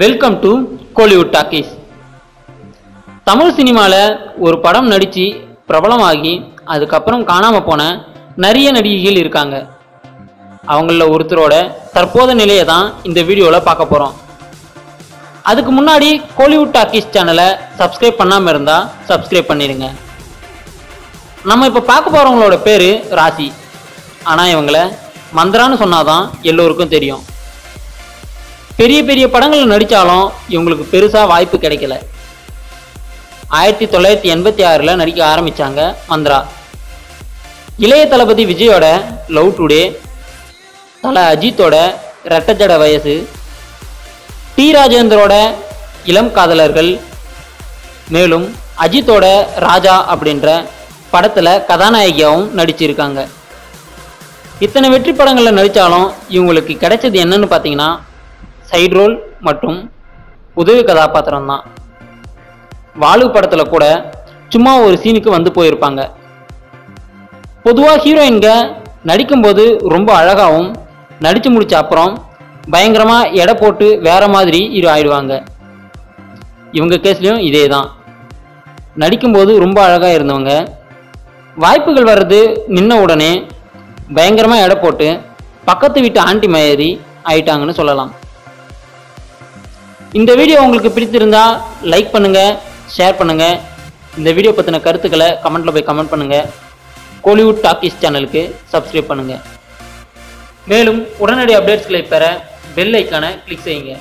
Welcome to Kollywood talkies Tamil சினிமாவில் ஒரு படம் நடித்து பிரபலமாகி அதுக்கப்புறம் காணாமல் போன நிறைய நடிகைகள் இருக்காங்க. அவங்களில் ஒருத்தரோட தற்போத நிலையை தான் இந்த வீடியோவில் பார்க்க போகிறோம் அதுக்கு முன்னாடி கோலிவுட் டாக்கீஸ் சேனலை சப்ஸ்கிரைப் பண்ணாமல் இருந்தால் சப்ஸ்கிரைப் பண்ணிடுங்க. நம்ம இப்போ பார்க்க போகிறவங்களோட பேர் ராசி. ஆனால் இவங்களை மந்திரான்னு சொன்னாதான் எல்லோருக்கும் தெரியும். பெரிய பெரிய படங்களில் நடித்தாலும் இவங்களுக்கு பெருசாக வாய்ப்பு கிடைக்கல. ஆயிரத்தி தொள்ளாயிரத்தி எண்பத்தி ஆறில் நடிக்க ஆரம்பித்தாங்க மந்த்ரா. இளைய தளபதி விஜயோட லவ் டுடே தல அஜித்தோட ரெட்டஜட வயசு டி ராஜேந்தரோட இளம் காதலர்கள் மேலும் அஜித்தோட ராஜா அப்படின்ற படத்தில் கதாநாயகியாகவும் நடிச்சிருக்காங்க. இத்தனை வெற்றி படங்களில் நடித்தாலும் இவங்களுக்கு கிடைச்சது என்னன்னு பார்த்தீங்கன்னா சைட் ரோல் மற்றும் உதவி கதாபாத்திரம் தான். வாலு படத்தில் கூட சும்மா ஒரு சீனுக்கு வந்து போயிருப்பாங்க. பொதுவாக ஹீரோயின்க நடிக்கும்போது ரொம்ப அழகாகவும் நடித்து முடிச்ச அப்புறம் பயங்கரமாக எடை போட்டு வேற மாதிரி இரு ஆயிடுவாங்க. இவங்க கேஸ்லேயும் இதே தான் நடிக்கும்போது ரொம்ப அழகாக இருந்தவங்க. வாய்ப்புகள் வர்றது நின்ன உடனே பயங்கரமாக எடை போட்டு பக்கத்து வீட்டு ஆண்டி மாதிரி ஆயிட்டாங்கன்னு சொல்லலாம். இந்த வீடியோ உங்களுக்கு பிடித்திருந்தா லைக் பண்ணுங்கள் ஷேர் பண்ணுங்கள் இந்த வீடியோ பற்றின கருத்துக்களை கமெண்ட்டில் போய் கமெண்ட் பண்ணுங்கள் கோலிவுட் டாக்கீஸ் சேனலுக்கு சப்ஸ்கிரைப் பண்ணுங்கள் மேலும் உடனடி அப்டேட்ஸ்களை பெற பெல் ஐக்கானை கிளிக் செய்யுங்க.